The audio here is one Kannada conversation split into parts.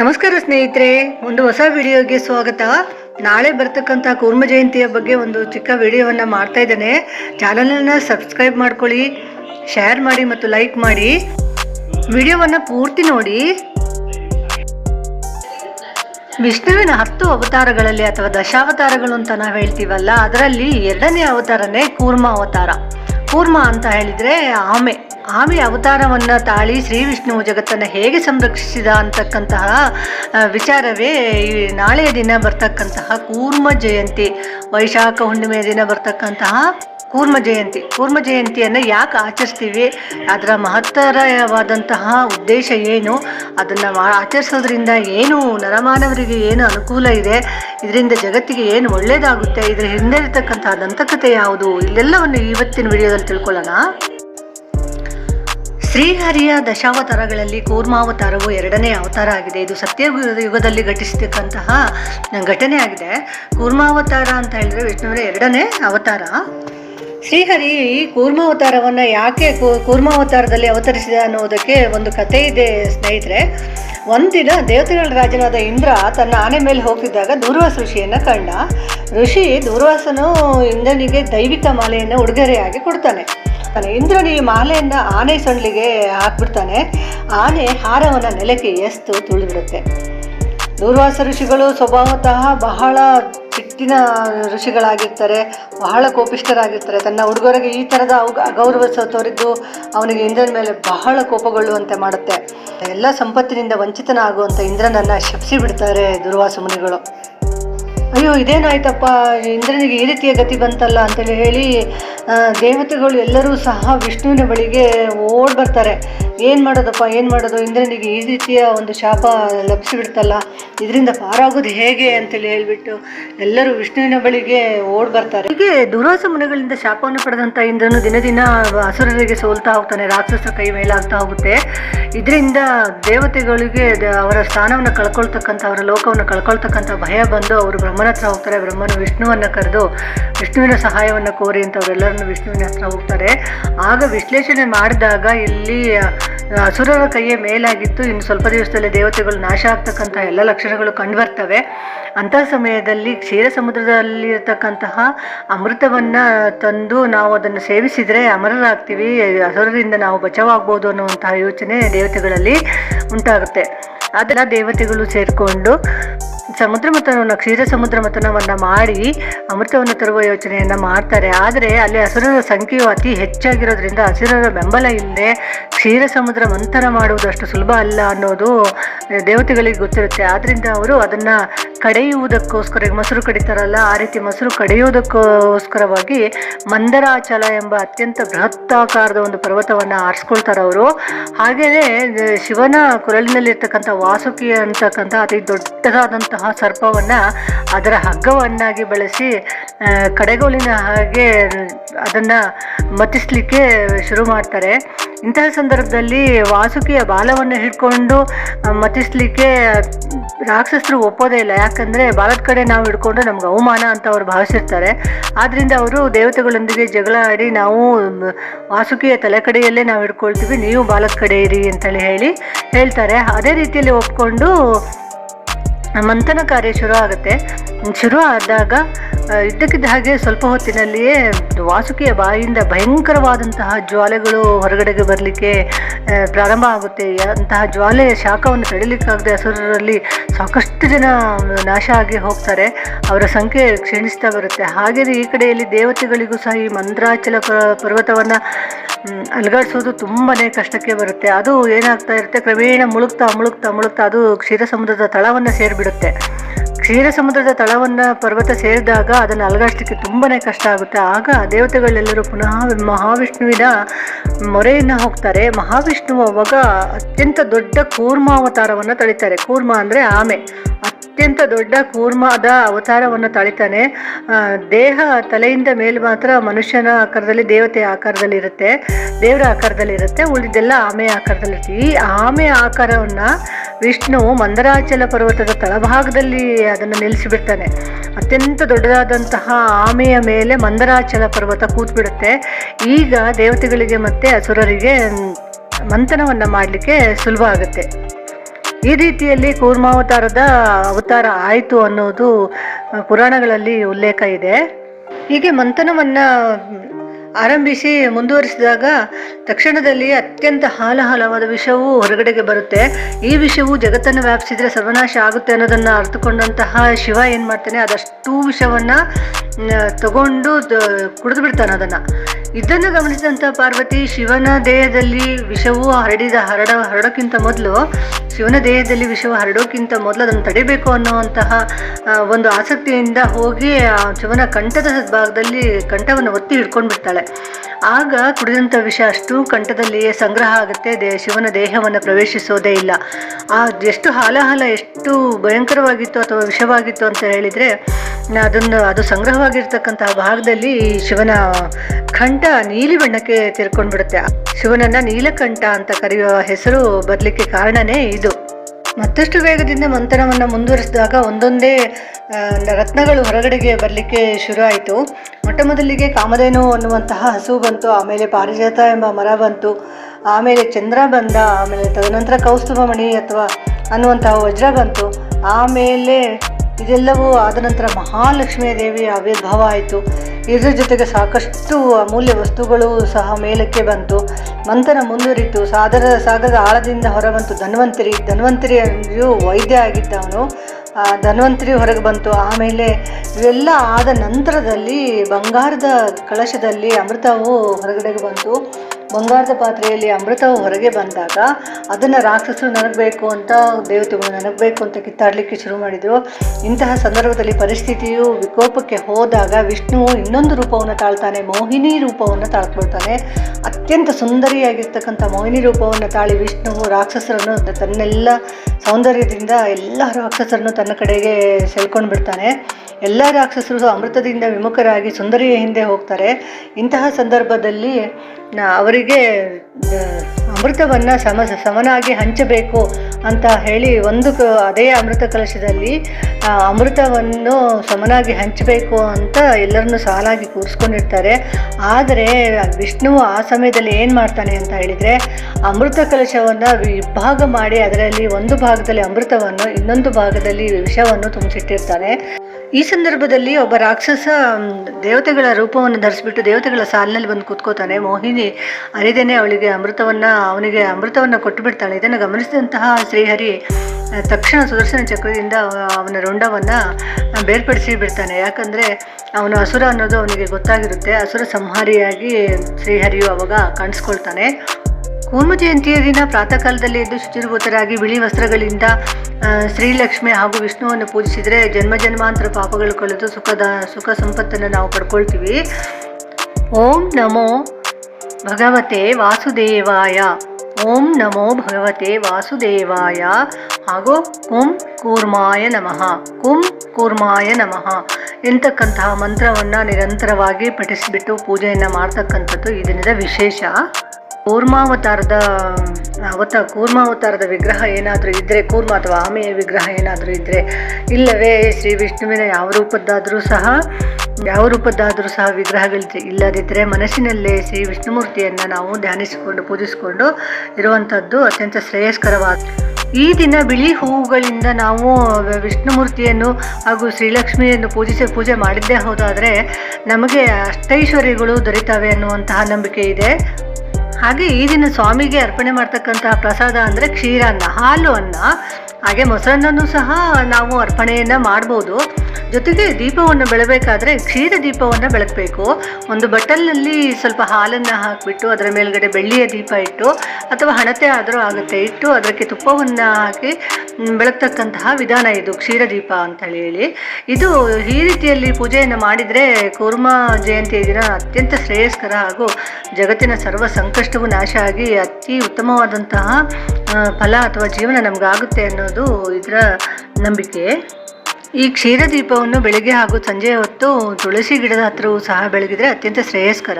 ನಮಸ್ಕಾರ ಸ್ನೇಹಿತರೆ, ಒಂದು ಹೊಸ ವಿಡಿಯೋಗೆ ಸ್ವಾಗತ. ನಾಳೆ ಬರ್ತಕ್ಕಂಥ ಕೂರ್ಮ ಜಯಂತಿಯ ಬಗ್ಗೆ ಒಂದು ಚಿಕ್ಕ ವಿಡಿಯೋವನ್ನು ಮಾಡ್ತಾ ಇದ್ದೇನೆ. ಚಾನಲನ್ನು ಸಬ್ಸ್ಕ್ರೈಬ್ ಮಾಡ್ಕೊಳ್ಳಿ, ಶೇರ್ ಮಾಡಿ ಮತ್ತು ಲೈಕ್ ಮಾಡಿ. ವಿಡಿಯೋವನ್ನು ಪೂರ್ತಿ ನೋಡಿ. ವಿಷ್ಣುವಿನ ಹತ್ತು ಅವತಾರಗಳಲ್ಲಿ ಅಥವಾ ದಶಾವತಾರಗಳು ಅಂತ ನಾವು ಹೇಳ್ತೀವಲ್ಲ, ಅದರಲ್ಲಿ ಎರಡನೇ ಅವತಾರನೇ ಕೂರ್ಮ ಅವತಾರ. ಕೂರ್ಮ ಅಂತ ಹೇಳಿದರೆ ಆಮೆ. ಆಮೆ ಅವತಾರವನ್ನು ತಾಳಿ ಶ್ರೀ ವಿಷ್ಣು ಜಗತ್ತನ್ನು ಹೇಗೆ ಸಂರಕ್ಷಿಸಿದ ಅಂತಕ್ಕಂತಹ ವಿಚಾರವೇ ಈ ನಾಳೆಯ ದಿನ ಬರ್ತಕ್ಕಂತಹ ಕೂರ್ಮ ಜಯಂತಿ, ವೈಶಾಖ ಹುಣ್ಣಿಮೆಯ ದಿನ ಬರ್ತಕ್ಕಂತಹ ಕೂರ್ಮ ಜಯಂತಿ. ಕೂರ್ಮ ಜಯಂತಿಯನ್ನು ಯಾಕೆ ಆಚರಿಸ್ತೀವಿ? ಅದರ ಮಹತ್ತರವಾದಂತಹ ಉದ್ದೇಶ ಏನು? ಅದನ್ನು ಆಚರಿಸೋದ್ರಿಂದ ಏನು ನರಮಾನವರಿಗೆ ಏನು ಅನುಕೂಲ ಇದೆ? ಇದರಿಂದ ಜಗತ್ತಿಗೆ ಏನು ಒಳ್ಳೆಯದಾಗುತ್ತೆ ಇದರ ಹಿಂದೆ ಇರತಕ್ಕಂತಹ ದಂತಕತೆ ಯಾವುದು? ಇಲ್ಲೆಲ್ಲವನ್ನು ಇವತ್ತಿನ ವಿಡಿಯೋದಲ್ಲಿ ತಿಳ್ಕೊಳ್ಳೋಣ. ಶ್ರೀಹರಿಯ ದಶಾವತಾರಗಳಲ್ಲಿ ಕೂರ್ಮಾವತಾರವು ಎರಡನೇ ಅವತಾರ ಆಗಿದೆ. ಇದು ಸತ್ಯಯುಗದ ಯುಗದಲ್ಲಿ ಘಟಿಸತಕ್ಕಂತಹ ಘಟನೆ ಆಗಿದೆ. ಕೂರ್ಮಾವತಾರ ಅಂತ ಹೇಳಿದ್ರೆ ವಿಷ್ಣುವಿನ ಎರಡನೇ ಅವತಾರ. ಶ್ರೀಹರಿ ಈ ಕೂರ್ಮಾವತಾರವನ್ನು ಯಾಕೆ ಕೂರ್ಮಾವತಾರದಲ್ಲಿ ಅವತರಿಸಿದ ಅನ್ನೋದಕ್ಕೆ ಒಂದು ಕಥೆ ಇದೆ ಸ್ನೇಹಿತರೆ. ಒಂದಿನ ದೇವತೆಗಳ ರಾಜನಾದ ಇಂದ್ರ ತನ್ನ ಆನೆ ಮೇಲೆ ಹೋಗ್ತಿದ್ದಾಗ ದೂರ್ವಾಸ ಋಷಿಯನ್ನು ಕಂಡ. ಋಷಿ ದೂರ್ವಾಸನು ಇಂದ್ರನಿಗೆ ದೈವಿಕ ಮಾಲೆಯನ್ನು ಉಡುಗೊರೆಯಾಗಿ ಕೊಡ್ತಾನೆ. ತಾನೆ ಇಂದ್ರನು ಈ ಮಾಲೆಯನ್ನ ಆನೆ ಸೊಂಡ್ಲಿಗೆ ಹಾಕ್ಬಿಡ್ತಾನೆ. ಆನೆ ಹಾರವನ್ನು ನೆಲಕ್ಕೆ ಎಸ್ತು ತುಳಿದ್ಬಿಡುತ್ತೆ. ದೂರ್ವಾಸ ಋಷಿಗಳು ಸ್ವಭಾವತಃ ಬಹಳ ಸಿಟ್ಟಿನ ಋಷಿಗಳಾಗಿರ್ತಾರೆ, ಬಹಳ ಕೋಪಿಷ್ಠರಾಗಿರ್ತಾರೆ. ತನ್ನ ಹುಡುಗರಿಗೆ ಈ ಥರದ ಅಗೌರವ ತೋರಿದ್ದು ಅವನಿಗೆ ಇಂದ್ರನ ಮೇಲೆ ಬಹಳ ಕೋಪಗೊಳ್ಳುವಂತೆ ಮಾಡುತ್ತೆ. ಎಲ್ಲ ಸಂಪತ್ತಿನಿಂದ ವಂಚಿತನಾಗುವಂಥ ಇಂದ್ರನನ್ನು ಶಪಿಸಿ ಬಿಡ್ತಾರೆ ದುರ್ವಾಸ ಮುನಿಗಳು. ಅಯ್ಯೋ, ಇದೇನಾಯ್ತಪ್ಪ? ಇಂದ್ರನಿಗೆ ಈ ರೀತಿಯ ಗತಿ ಬಂತಲ್ಲ ಅಂತೇಳಿ ಹೇಳಿ ದೇವತೆಗಳು ಎಲ್ಲರೂ ಸಹ ವಿಷ್ಣುವಿನ ಬಳಿಗೆ ಓಡ್ ಬರ್ತಾರೆ. ಏನು ಮಾಡೋದಪ್ಪ, ಏನು ಮಾಡೋದು? ಇಂದ್ರನಿಗೆ ಈ ರೀತಿಯ ಒಂದು ಶಾಪ ಲಭಿಸಿಬಿಡ್ತಲ್ಲ, ಇದರಿಂದ ಪಾರಾಗೋದು ಹೇಗೆ ಅಂತೇಳಿ ಹೇಳಿಬಿಟ್ಟು ಎಲ್ಲರೂ ವಿಷ್ಣುವಿನ ಬಳಿಗೆ ಓಡ್ ಬರ್ತಾರೆ. ಹೀಗೆ ದುರಾಸ ಮುನಿಗಳಿಂದ ಶಾಪವನ್ನು ಪಡೆದಂಥ ಇಂದ್ರನು ದಿನ ದಿನ ಹಸುರರಿಗೆ ಸೋಲ್ತಾ ಹೋಗ್ತಾನೆ ರಾಕ್ಷಸರ ಕೈ ಮೇಲಾಗ್ತಾ ಹೋಗುತ್ತೆ. ಇದರಿಂದ ದೇವತೆಗಳಿಗೆ ಅವರ ಸ್ಥಾನವನ್ನು ಕಳ್ಕೊಳ್ತಕ್ಕಂಥ, ಅವರ ಲೋಕವನ್ನು ಕಳ್ಕೊಳ್ತಕ್ಕಂಥ ಭಯ ಬಂದು ಅವರು ಬ್ರಹ್ಮನ ಹತ್ರ ಹೋಗ್ತಾರೆ, ಬ್ರಹ್ಮನು ವಿಷ್ಣುವನ್ನು ಕರೆದು ವಿಷ್ಣುವಿನ ಸಹಾಯವನ್ನು ಕೋರಿ ಅಂತ ಅವರೆಲ್ಲರನ್ನು ವಿಷ್ಣುವಿನ ಹತ್ರ ಹೋಗ್ತಾರೆ. ಆಗ ವಿಶ್ಲೇಷಣೆ ಮಾಡಿದಾಗ ಇಲ್ಲಿ ಅಸುರರ ಕೈಯೇ ಮೇಲಾಗಿತ್ತು. ಇನ್ನು ಸ್ವಲ್ಪ ದಿವಸದಲ್ಲಿ ದೇವತೆಗಳು ನಾಶ ಆಗ್ತಕ್ಕಂಥ ಎಲ್ಲ ಲಕ್ಷಣಗಳು ಕಂಡುಬರ್ತವೆ. ಅಂತಹ ಸಮಯದಲ್ಲಿ ಕ್ಷೀರ ಸಮುದ್ರದಲ್ಲಿ ಇರತಕ್ಕಂತಹ ಅಮೃತವನ್ನು ತಂದು ನಾವು ಅದನ್ನು ಸೇವಿಸಿದರೆ ಅಮರರಾಗ್ತೀವಿ, ಅಸುರರಿಂದ ನಾವು ಬಚಾವಾಗ್ಬೋದು ಅನ್ನುವಂತಹ ಯೋಚನೆ ದೇವತೆಗಳಲ್ಲಿ ಉಂಟಾಗುತ್ತೆ. ಅದೆಲ್ಲ ದೇವತೆಗಳು ಸೇರಿಕೊಂಡು ಸಮುದ್ರ ಮಥನವನ್ನು ಕ್ಷೀರ ಸಮುದ್ರ ಮಥನವನ್ನು ಮಾಡಿ ಅಮೃತವನ್ನು ತರುವ ಯೋಚನೆಯನ್ನು ಮಾಡ್ತಾರೆ. ಆದರೆ ಅಲ್ಲಿ ಹಸುರರ ಸಂಖ್ಯೆಯು ಅತಿ ಹೆಚ್ಚಾಗಿರೋದ್ರಿಂದ ಹಸುರರ ಬೆಂಬಲ ಇಲ್ಲದೆ ಕ್ಷೀರ ಸಮುದ್ರ ಮಂಥನ ಮಾಡುವುದು ಅಷ್ಟು ಸುಲಭ ಅಲ್ಲ ಅನ್ನೋದು ದೇವತೆಗಳಿಗೆ ಗೊತ್ತಿರುತ್ತೆ. ಆದ್ದರಿಂದ ಅವರು ಅದನ್ನು ಕಡೆಯುವುದಕ್ಕೋಸ್ಕರ ಮೊಸರು ಕಡಿತಾರಲ್ಲ, ಆ ರೀತಿ ಮೊಸರು ಕಡೆಯುವುದಕ್ಕೋಸ್ಕರವಾಗಿ ಮಂದರಾಚಲ ಎಂಬ ಅತ್ಯಂತ ಬೃಹತ್ತಾಕಾರದ ಒಂದು ಪರ್ವತವನ್ನು ಆರಿಸ್ಕೊಳ್ತಾರೆ ಅವರು. ಹಾಗೆಯೇ ಶಿವನ ಕೊರಳಿನಲ್ಲಿರ್ತಕ್ಕಂಥ ವಾಸುಕಿ ಅಂತಕ್ಕಂಥ ಅತಿ ದೊಡ್ಡದಾದಂತಹ ಸರ್ಪವನ್ನು ಅದರ ಹಗ್ಗವನ್ನಾಗಿ ಬಳಸಿ ಕಡೆಗೋಲಿನ ಹಾಗೆ ಅದನ್ನು ಮತಿಸ್ಲಿಕ್ಕೆ ಶುರು ಮಾಡ್ತಾರೆ. ಇಂತಹ ಸಂದರ್ಭದಲ್ಲಿ ವಾಸುಕಿಯ ಬಾಲವನ್ನು ಹಿಡ್ಕೊಂಡು ಮತಿಸ್ಲಿಕ್ಕೆ ರಾಕ್ಷಸರು ಒಪ್ಪೋದೇ ಇಲ್ಲ. ಯಾಕಂದರೆ ಬಾಲದ ಕಡೆ ನಾವು ಹಿಡ್ಕೊಂಡ್ರೆ ನಮ್ಗೆ ಅವಮಾನ ಅಂತ ಅವ್ರು ಭಾವಿಸಿರ್ತಾರೆ. ಆದ್ದರಿಂದ ಅವರು ದೇವತೆಗಳೊಂದಿಗೆ ಜಗಳ ಆಡಿ ನಾವು ವಾಸುಕಿಯ ತಲೆ ಕಡೆಯಲ್ಲೇ ನಾವು ಹಿಡ್ಕೊಳ್ತೀವಿ, ನೀವು ಬಾಲದ ಕಡೆ ಇರಿ ಅಂತೇಳಿ ಹೇಳಿ ಹೇಳ್ತಾರೆ. ಅದೇ ರೀತಿಯಲ್ಲಿ ಒಪ್ಕೊಂಡು, ಮಂಥನ ಕಾರ್ಯ ಶುರು ಆಗುತ್ತೆ. ಶುರು ಆದಾಗ ಇದ್ದಕ್ಕಿದ್ದ ಹಾಗೆ ಸ್ವಲ್ಪ ಹೊತ್ತಿನಲ್ಲಿಯೇ ವಾಸುಕಿಯ ಬಾಯಿಯಿಂದ ಭಯಂಕರವಾದಂತಹ ಜ್ವಾಲೆಗಳು ಹೊರಗಡೆಗೆ ಬರಲಿಕ್ಕೆ ಪ್ರಾರಂಭ ಆಗುತ್ತೆ. ಅಂತಹ ಜ್ವಾಲೆಯ ಶಾಖವನ್ನು ತಡಿಲಿಕ್ಕಾಗದೆ ಹಸುರರಲ್ಲಿ ಸಾಕಷ್ಟು ಜನ ನಾಶ ಆಗಿ ಹೋಗ್ತಾರೆ. ಅವರ ಸಂಖ್ಯೆ ಕ್ಷೀಣಿಸ್ತಾ ಬರುತ್ತೆ. ಹಾಗೆಯೇ ಈ ಕಡೆಯಲ್ಲಿ ದೇವತೆಗಳಿಗೂ ಸಹ ಈ ಮಂದ್ರಾಚಲ ಪರ್ವತವನ್ನು ಅಲುಗಾಡಿಸೋದು ತುಂಬಾ ಕಷ್ಟಕ್ಕೆ ಬರುತ್ತೆ. ಅದು ಏನಾಗ್ತಾ ಇರುತ್ತೆ, ಕ್ರಮೇಣ ಮುಳುಗ್ತಾ ಮುಳುಗ್ತಾ ಮುಳುಗ್ತಾ ಅದು ಕ್ಷೀರ ಸಮುದ್ರದ ತಳವನ್ನು ಸೇರಿಬಿಡುತ್ತೆ. ಕ್ಷೀರ ಸಮುದ್ರದ ತಳವನ್ನು ಪರ್ವತ ಸೇರಿದಾಗ ಅದನ್ನು ಅಲಗಷ್ಟಕ್ಕೆ ತುಂಬಾ ಕಷ್ಟ ಆಗುತ್ತೆ. ಆಗ ದೇವತೆಗಳೆಲ್ಲರೂ ಪುನಃ ಮಹಾವಿಷ್ಣುವಿನ ಮೊರೆಯನ್ನು ಹೋಗ್ತಾರೆ. ಮಹಾವಿಷ್ಣುವು ಅವಾಗ ಅತ್ಯಂತ ದೊಡ್ಡ ಕೂರ್ಮಾವತಾರವನ್ನು ತಳಿತಾರೆ. ಕೂರ್ಮ ಅಂದರೆ ಆಮೆ. ಅತ್ಯಂತ ದೊಡ್ಡ ಕೂರ್ಮಾದ ಅವತಾರವನ್ನು ತಾಳಿತಾನೆ. ದೇಹ ತಲೆಯಿಂದ ಮೇಲೆ ಮಾತ್ರ ಮನುಷ್ಯನ ಆಕಾರದಲ್ಲಿ, ದೇವತೆ ಆಕಾರದಲ್ಲಿ ಇರುತ್ತೆ ದೇವರ ಆಕಾರದಲ್ಲಿ ಇರುತ್ತೆ ಉಳಿದೆಲ್ಲ ಆಮೆ ಆಕಾರದಲ್ಲಿ ಇರುತ್ತೆ ಈ ಆಮೆ ಆಕಾರವನ್ನು ವಿಷ್ಣು ಮಂದರಾಚಲ ಪರ್ವತದ ತಳಭಾಗದಲ್ಲಿ ಅದನ್ನು ನಿಲ್ಲಿಸಿಬಿಡ್ತಾನೆ. ಅತ್ಯಂತ ದೊಡ್ಡದಾದಂತಹ ಆಮೆಯ ಮೇಲೆ ಮಂದರಾಚಲ ಪರ್ವತ ಕೂತ್ಬಿಡುತ್ತೆ. ಈಗ ದೇವತೆಗಳಿಗೆ ಮತ್ತೆ ಅಸುರರಿಗೆ ಮಂಥನವನ್ನು ಮಾಡಲಿಕ್ಕೆ ಸುಲಭ ಆಗುತ್ತೆ. ಈ ರೀತಿಯಲ್ಲಿ ಕೂರ್ಮಾವತಾರದ ಅವತಾರ ಆಯಿತು ಅನ್ನೋದು ಪುರಾಣಗಳಲ್ಲಿ ಉಲ್ಲೇಖ ಇದೆ. ಹೀಗೆ ಮಂಥನವನ್ನ ಆರಂಭಿಸಿ ಮುಂದುವರಿಸಿದಾಗ ತಕ್ಷಣದಲ್ಲಿ ಅತ್ಯಂತ ಹಾಲಹಾಲವಾದ ವಿಷವು ಹೊರಗಡೆಗೆ ಬರುತ್ತೆ. ಈ ವಿಷವು ಜಗತ್ತನ್ನು ವ್ಯಾಪಿಸಿದರೆ ಸರ್ವನಾಶ ಆಗುತ್ತೆ ಅನ್ನೋದನ್ನ ಅರ್ಥಕೊಂಡಂತಹ ಶಿವ ಏನು ಮಾಡ್ತಾನೆ, ಅದಷ್ಟು ವಿಷವನ್ನು ತಗೊಂಡು ಕುಡಿದು ಬಿಡ್ತಾನೆ ಅದನ್ನ. ಇದನ್ನು ಗಮನಿಸಿದಂಥ ಪಾರ್ವತಿ, ಶಿವನ ದೇಹದಲ್ಲಿ ವಿಷವು ಹರಡಿದ ಹರಡ, ಹರಡೋಕ್ಕಿಂತ ಮೊದಲು ಶಿವನ ದೇಹದಲ್ಲಿ ವಿಷವು ಹರಡೋಕ್ಕಿಂತ ಮೊದಲು ಅದನ್ನು ತಡಿಬೇಕು ಅನ್ನುವಂತಹ ಒಂದು ಆಸಕ್ತಿಯಿಂದ ಹೋಗಿ ಶಿವನ ಕಂಠದ ಭಾಗದಲ್ಲಿ ಕಂಠವನ್ನು ಒತ್ತಿ ಹಿಡ್ಕೊಂಡು ಬಿಡ್ತಾಳೆ ಆಗ ಕುಡಿದಂಥ ವಿಷ ಅಷ್ಟು ಕಂಠದಲ್ಲಿಯೇ ಸಂಗ್ರಹ ಆಗುತ್ತೆ, ದೇ, ಶಿವನ ದೇಹವನ್ನು ಪ್ರವೇಶಿಸೋದೇ ಇಲ್ಲ. ಆ, ಎಷ್ಟು ಹಾಲಾಹಲ, ಎಷ್ಟು ಭಯಂಕರವಾಗಿತ್ತು ಅಥವಾ ವಿಷವಾಗಿತ್ತು ಅಂತ ಹೇಳಿದರೆ ಅದನ್ನು, ಅದು ಸಂಗ್ರಹವಾಗಿರ್ತಕ್ಕಂತಹ ಭಾಗದಲ್ಲಿ ಶಿವನ ಕಂಠ ನೀಲಿ ಬಣ್ಣಕ್ಕೆ ತಿರ್ಕೊಂಡು ಬಿಡುತ್ತೆ ಶಿವನನ್ನ ನೀಲಕಂಠ ಅಂತ ಕರೆಯುವ ಹೆಸರು ಬರಲಿಕ್ಕೆ ಕಾರಣನೇ ಇದು. ಮತ್ತಷ್ಟು ವೇಗದಿಂದ ಮಂಥನವನ್ನು ಮುಂದುವರಿಸಿದಾಗ ಒಂದೊಂದೇ ರತ್ನಗಳು ಹೊರಗಡೆಗೆ ಬರಲಿಕ್ಕೆ ಶುರು ಆಯಿತು ಮೊಟ್ಟ ಮೊದಲಿಗೆ ಕಾಮಧೇನು ಅನ್ನುವಂತಹ ಹಸು ಬಂತು, ಆಮೇಲೆ ಪಾರಿಜಾತ ಎಂಬ ಮರ ಬಂತು, ಆಮೇಲೆ ಚಂದ್ರ ಬಂದ, ಆಮೇಲೆ ತದನಂತರ ಕೌಸ್ತುಭಮಣಿ ಅಥವಾ ಅನ್ನುವಂತಹ ವಜ್ರ ಬಂತು, ಆಮೇಲೆ ಇದೆಲ್ಲವೂ ಆದ ನಂತರ ಮಹಾಲಕ್ಷ್ಮಿಯ ದೇವಿಯ ಆವಿರ್ಭಾವ ಆಯಿತು. ಇದರ ಜೊತೆಗೆ ಸಾಕಷ್ಟು ಅಮೂಲ್ಯ ವಸ್ತುಗಳು ಸಹ ಮೇಲಕ್ಕೆ ಬಂತು. ಮಂಥನ ಮುಂದುವರಿತು ಸಾದರ ಸಾಗರದ ಆಳದಿಂದ ಹೊರಬಂತು. ಧನ್ವಂತರಿ ಧನ್ವಂತರಿಯು ವೈದ್ಯ ಆಗಿದ್ದವನು. ಧನ್ವಂತರಿ ಹೊರಗೆ ಬಂತು. ಆಮೇಲೆ ಇವೆಲ್ಲ ಆದ ನಂತರದಲ್ಲಿ ಬಂಗಾರದ ಕಳಶದಲ್ಲಿ ಅಮೃತವು ಹೊರಗಡೆಗೆ ಬಂತು. ಬಂಗಾರದ ಪಾತ್ರೆಯಲ್ಲಿ ಅಮೃತವು ಹೊರಗೆ ಬಂದಾಗ ಅದನ್ನು ರಾಕ್ಷಸರು ನನಗಬೇಕು ಅಂತ ದೇವತೆಗಳು ನನಗಬೇಕು ಅಂತ ಕಿತ್ತಾಡಲಿಕ್ಕೆ ಶುರು ಮಾಡಿದರು. ಇಂತಹ ಸಂದರ್ಭದಲ್ಲಿ ಪರಿಸ್ಥಿತಿಯು ವಿಕೋಪಕ್ಕೆ ಹೋದಾಗ ವಿಷ್ಣುವು ಇನ್ನೊಂದು ರೂಪವನ್ನು ತಾಳ್ತಾನೆ, ಮೋಹಿನಿ ರೂಪವನ್ನು ತಾಳ್ಕೊಳ್ತಾನೆ. ಅತ್ಯಂತ ಸುಂದರಿಯಾಗಿರ್ತಕ್ಕಂಥ ಮೋಹಿನಿ ರೂಪವನ್ನು ತಾಳಿ ವಿಷ್ಣುವು ರಾಕ್ಷಸರನ್ನು ತನ್ನೆಲ್ಲ ಸೌಂದರ್ಯದಿಂದ ಎಲ್ಲ ರಾಕ್ಷಸರನ್ನು ತನ್ನ ಕಡೆಗೆ ಸೆಳ್ಕೊಂಡು ಬಿಡ್ತಾನೆ. ಎಲ್ಲ ರಾಕ್ಷಸರು ಅಮೃತದಿಂದ ವಿಮುಖರಾಗಿ ಸುಂದರಿಯ ಹಿಂದೆ ಹೋಗ್ತಾರೆ. ಇಂತಹ ಸಂದರ್ಭದಲ್ಲಿ ಅವರಿಗೆ ಅಮೃತವನ್ನು ಸಮ, ಸಮನಾಗಿ ಹಂಚಬೇಕು ಅಂತ ಹೇಳಿ ಒಂದು ಅದೇ ಅಮೃತ ಕಲಶದಲ್ಲಿ ಅಮೃತವನ್ನು ಸಮನಾಗಿ ಹಂಚಬೇಕು ಅಂತ ಎಲ್ಲರನ್ನು ಸಾಲಾಗಿ ಕೂರಿಸ್ಕೊಂಡಿರ್ತಾರೆ. ಆದರೆ, ವಿಷ್ಣುವು ಆ ಸಮಯದಲ್ಲಿ ಏನು ಮಾಡ್ತಾನೆ ಅಂತ ಹೇಳಿದರೆ, ಅಮೃತ ಕಲಶವನ್ನು ವಿಭಾಗ ಮಾಡಿ ಅದರಲ್ಲಿ ಒಂದು ಭಾಗದಲ್ಲಿ ಅಮೃತವನ್ನು, ಇನ್ನೊಂದು ಭಾಗದಲ್ಲಿ ವಿಷವನ್ನು ತುಂಬಿಸಿಟ್ಟಿರ್ತಾನೆ. ಈ ಸಂದರ್ಭದಲ್ಲಿ ಒಬ್ಬ ರಾಕ್ಷಸ ದೇವತೆಗಳ ರೂಪವನ್ನು ಧರಿಸ್ಬಿಟ್ಟು ದೇವತೆಗಳ ಸಾಲಿನಲ್ಲಿ ಬಂದು ಕೂತ್ಕೋತಾನೆ. ಮೋಹಿನಿ ಅರಿದೇನೆ ಅವಳಿಗೆ ಅಮೃತವನ್ನು, ಅವನಿಗೆ ಅಮೃತವನ್ನು ಕೊಟ್ಟು ಬಿಡ್ತಾಳೆ ಇದನ್ನು ಗಮನಿಸಿದಂತಹ ಶ್ರೀಹರಿ ತಕ್ಷಣ ಸುದರ್ಶನ ಚಕ್ರದಿಂದ ಅವನ ರುಂಡವನ್ನು ಬೇರ್ಪಡಿಸಿ ಬಿಡ್ತಾನೆ. ಯಾಕಂದರೆ ಅವನು ಅಸುರ ಅನ್ನೋದು ಅವನಿಗೆ ಗೊತ್ತಾಗಿರುತ್ತೆ. ಅಸುರ ಸಂಹಾರಿಯಾಗಿ ಶ್ರೀಹರಿಯು ಅವಾಗ ಕಾಣಿಸ್ಕೊಳ್ತಾನೆ. ಕೂರ್ಮ ಜಯಂತಿಯ ದಿನ ಪ್ರಾತಃ ಕಾಲದಲ್ಲಿ ಎದ್ದು ಶುಚಿರ್ಭೂತರಾಗಿ ಬಿಳಿ ವಸ್ತ್ರಗಳಿಂದ ಶ್ರೀಲಕ್ಷ್ಮಿ ಹಾಗೂ ವಿಷ್ಣುವನ್ನು ಪೂಜಿಸಿದರೆ ಜನ್ಮ ಜನ್ಮಾಂತರ ಪಾಪಗಳು ಕಳೆದು ಸುಖದ, ಸುಖ ಸಂಪತ್ತನ್ನು ನಾವು ಪಡ್ಕೊಳ್ತೀವಿ. ಓಂ ನಮೋ ಭಗವತೆ ವಾಸುದೇವಾಯ. ಓಂ ನಮೋ ಭಗವತೆ ವಾಸುದೇವಾಯ. ಹಾಗೂ ಕುಂ ಕೂರ್ಮಾಯ ನಮಃ. ಕುಂ ಕೂರ್ಮಾಯ ನಮಃ. ಎಂತಕ್ಕಂತಹ ಮಂತ್ರವನ್ನು ನಿರಂತರವಾಗಿ ಪಠಿಸಿಬಿಟ್ಟು ಪೂಜೆಯನ್ನು ಮಾಡ್ತಕ್ಕಂಥದ್ದು ಈ ದಿನದ ವಿಶೇಷ. ಕೂರ್ಮಾವತಾರದ, ಅವತ, ಕೂರ್ಮಾವತಾರದ ವಿಗ್ರಹ ಏನಾದರೂ ಇದ್ದರೆ ಕೂರ್ಮ ಅಥವಾ ಆಮೆಯ ವಿಗ್ರಹ ಏನಾದರೂ ಇದ್ದರೆ ಇಲ್ಲವೇ ಶ್ರೀ ವಿಷ್ಣುವಿನ ಯಾವ ರೂಪದ್ದಾದರೂ ಸಹ, ಯಾವ ರೂಪದ್ದಾದರೂ ಸಹ ವಿಗ್ರಹಗಳಿದ್ರೆ ಇಲ್ಲದಿದ್ದರೆ ಮನಸ್ಸಿನಲ್ಲೇ ಶ್ರೀ ವಿಷ್ಣುಮೂರ್ತಿಯನ್ನು ನಾವು ಧ್ಯಾನಿಸಿಕೊಂಡು, ಪೂಜಿಸಿಕೊಂಡು ಇರುವಂಥದ್ದು ಅತ್ಯಂತ ಶ್ರೇಯಸ್ಕರವಾದ. ಈ ದಿನ ಬಿಳಿ ಹೂವುಗಳಿಂದ ನಾವು ವಿಷ್ಣುಮೂರ್ತಿಯನ್ನು ಹಾಗೂ ಶ್ರೀಲಕ್ಷ್ಮಿಯನ್ನು ಪೂಜಿಸಿ, ಪೂಜೆ ಮಾಡಿದ್ದೇ ಹೋದಾದರೆ ನಮಗೆ ಅಷ್ಟೈಶ್ವರ್ಯಗಳು ದೊರೀತವೆ ಅನ್ನುವಂತಹ ನಂಬಿಕೆ ಇದೆ. ಹಾಗೆ ಈ ದಿನ ಸ್ವಾಮಿಗೆ ಅರ್ಪಣೆ ಮಾಡ್ತಕ್ಕಂತಹ ಪ್ರಸಾದ ಅಂದರೆ ಕ್ಷೀರಾನ್ನ ಹಾಲು ಅನ್ನ ಹಾಗೆ ಮೊಸರನ್ನೂ ಸಹ ನಾವು ಅರ್ಪಣೆಯನ್ನು ಮಾಡ್ಬೋದು. ಜೊತೆಗೆ ದೀಪವನ್ನು ಬೆಳಬೇಕಾದ್ರೆ ಕ್ಷೀರ ದೀಪವನ್ನು ಬೆಳಕಬೇಕು. ಒಂದು ಬಟಲ್ನಲ್ಲಿ ಸ್ವಲ್ಪ ಹಾಲನ್ನು ಹಾಕಿಬಿಟ್ಟು ಅದರ ಮೇಲ್ಗಡೆ ಬೆಳ್ಳಿಯ ದೀಪ ಇಟ್ಟು ಅಥವಾ ಹಣತೆ ಆದರೂ ಆಗುತ್ತೆ, ಇಟ್ಟು ಅದಕ್ಕೆ ತುಪ್ಪವನ್ನು ಹಾಕಿ ಬೆಳಗ್ತಕ್ಕಂತಹ ವಿಧಾನ ಇದು, ಕ್ಷೀರ ದೀಪ ಅಂತ ಹೇಳಿ. ಇದು ಈ ರೀತಿಯಲ್ಲಿ ಪೂಜೆಯನ್ನು ಮಾಡಿದರೆ ಕೂರ್ಮ ಜಯಂತಿಯ ದಿನ ಅತ್ಯಂತ ಶ್ರೇಯಸ್ಕರ ಹಾಗೂ ಜಗತ್ತಿನ ಸರ್ವ ಸಂಕಷ್ಟವೂ ನಾಶ ಆಗಿ ಅತಿ ಉತ್ತಮವಾದಂತಹ ಫಲ ಅಥವಾ ಜೀವನ ನಮಗಾಗುತ್ತೆ ಅನ್ನೋದು ಇದರ ನಂಬಿಕೆ. ಈ ಕ್ಷೀರ ದೀಪವನ್ನು ಬೆಳಗ್ಗೆ ಹಾಗೂ ಸಂಜೆಯ ಹೊತ್ತು ತುಳಸಿ ಗಿಡದ ಹತ್ತಿರವೂ ಸಹ ಬೆಳಗಿದ್ರೆ ಅತ್ಯಂತ ಶ್ರೇಯಸ್ಕರ.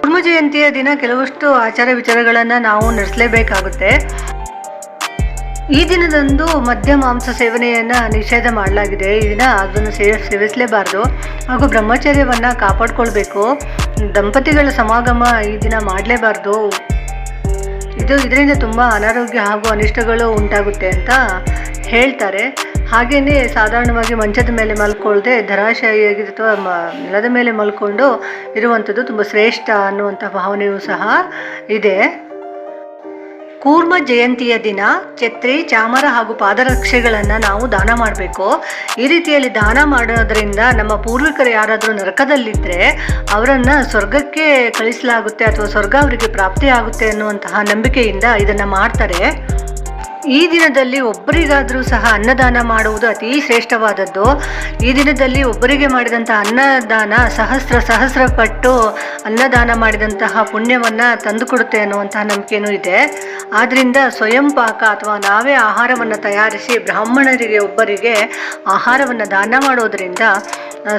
ಕುರ್ಮ ಜಯಂತಿಯ ದಿನ ಕೆಲವಷ್ಟು ಆಚಾರ ವಿಚಾರಗಳನ್ನು ನಾವು ನಡೆಸಲೇಬೇಕಾಗುತ್ತೆ. ಈ ದಿನದಂದು ಮದ್ಯ ಮಾಂಸ ಸೇವನೆಯನ್ನು ನಿಷೇಧ ಮಾಡಲಾಗಿದೆ. ಈ ದಿನ ಅದನ್ನು ಸೇ ಸೇವಿಸಲೇಬಾರ್ದು. ಹಾಗೂ ಬ್ರಹ್ಮಚರ್ಯವನ್ನು ಕಾಪಾಡಿಕೊಳ್ಬೇಕು. ದಂಪತಿಗಳ ಸಮಾಗಮ ಈ ದಿನ ಮಾಡಲೇಬಾರ್ದು. ಇದು ಇದರಿಂದ ತುಂಬ ಅನಾರೋಗ್ಯ ಹಾಗೂ ಅನಿಷ್ಟಗಳು ಉಂಟಾಗುತ್ತೆ ಅಂತ ಹೇಳ್ತಾರೆ. ಹಾಗೆಯೇ ಸಾಧಾರಣವಾಗಿ ಮಂಚದ ಮೇಲೆ ಮಲ್ಕೊಳ್ಳದೆ ಧರಾಶಾಹಿಯಾಗಿ ಅಥವಾ ನೆಲದ ಮೇಲೆ ಮಲ್ಕೊಂಡು ಇರುವಂಥದ್ದು ತುಂಬ ಶ್ರೇಷ್ಠ ಅನ್ನುವಂಥ ಭಾವನೆಯೂ ಸಹ ಇದೆ. ಕೂರ್ಮ ಜಯಂತಿಯ ದಿನ ಛತ್ರಿ, ಚಾಮರ ಹಾಗೂ ಪಾದರಕ್ಷೆಗಳನ್ನು ನಾವು ದಾನ ಮಾಡಬೇಕು. ಈ ರೀತಿಯಲ್ಲಿ ದಾನ ಮಾಡೋದ್ರಿಂದ ನಮ್ಮ ಪೂರ್ವಿಕರು ಯಾರಾದರೂ ನರಕದಲ್ಲಿದ್ದರೆ ಅವರನ್ನು ಸ್ವರ್ಗಕ್ಕೆ ಕಳಿಸಲಾಗುತ್ತೆ ಅಥವಾ ಸ್ವರ್ಗ ಅವರಿಗೆ ಪ್ರಾಪ್ತಿಯಾಗುತ್ತೆ ಅನ್ನುವಂತಹ ನಂಬಿಕೆಯಿಂದ ಇದನ್ನು ಮಾಡ್ತಾರೆ. ಈ ದಿನದಲ್ಲಿ ಒಬ್ಬರಿಗಾದರೂ ಸಹ ಅನ್ನದಾನ ಮಾಡುವುದು ಅತಿ ಶ್ರೇಷ್ಠವಾದದ್ದು. ಈ ದಿನದಲ್ಲಿ ಒಬ್ಬರಿಗೆ ಮಾಡಿದಂಥ ಅನ್ನದಾನ ಸಹಸ್ರ ಸಹಸ್ರ ಪಟ್ಟು ಅನ್ನದಾನ ಮಾಡಿದಂತಹ ಪುಣ್ಯವನ್ನು ತಂದುಕೊಡುತ್ತೆ ಅನ್ನುವಂತಹ ನಂಬಿಕೆಯೂ ಇದೆ. ಆದ್ದರಿಂದ ಸ್ವಯಂ ಪಾಕ ಅಥವಾ ನಾವೇ ಆಹಾರವನ್ನು ತಯಾರಿಸಿ ಬ್ರಾಹ್ಮಣರಿಗೆ, ಒಬ್ಬರಿಗೆ ಆಹಾರವನ್ನು ದಾನ ಮಾಡೋದರಿಂದ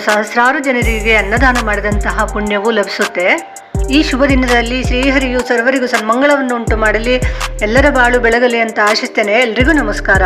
ಸಹಸ್ರಾರು ಜನರಿಗೆ ಅನ್ನದಾನ ಮಾಡಿದಂತಹ ಪುಣ್ಯವು ಲಭಿಸುತ್ತೆ. ಈ ಶುಭ ದಿನದಲ್ಲಿ ಶ್ರೀಹರಿಯು ಸರ್ವರಿಗೂ ಸನ್ಮಂಗಳವನ್ನು ಉಂಟು ಮಾಡಲಿ. ಎಲ್ಲರ ಬಾಳು ಬೆಳಗಲಿ ಅಂತ ಆಶಿಸ್ತೇನೆ. ಎಲ್ರಿಗೂ ನಮಸ್ಕಾರ.